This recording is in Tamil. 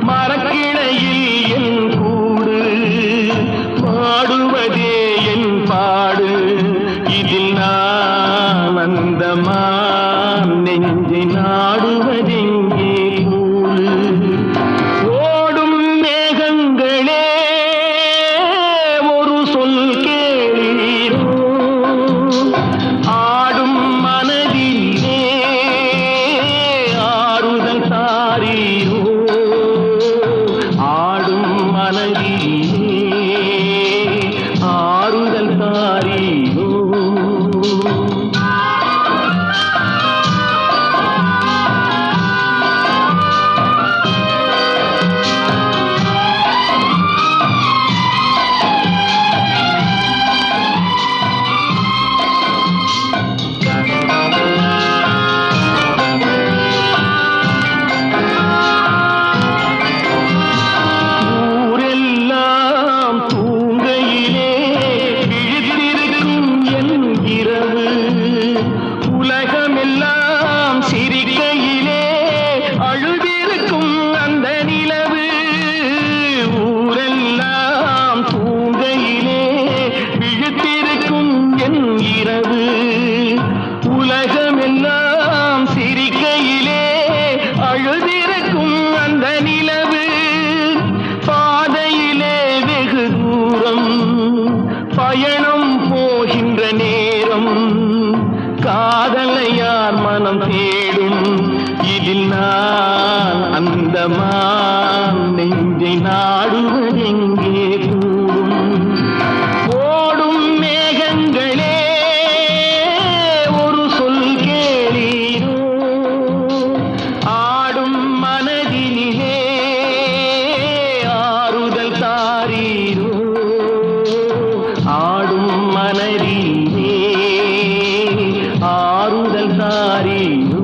மரக்கிளையில் என் கூடு. பாடுவதே என் பாடு. இதில் நான் அந்தமா பயணம் போகின்ற நேரம் காதலையார் மனம் தேடும் இதில் நான் அந்த மா me.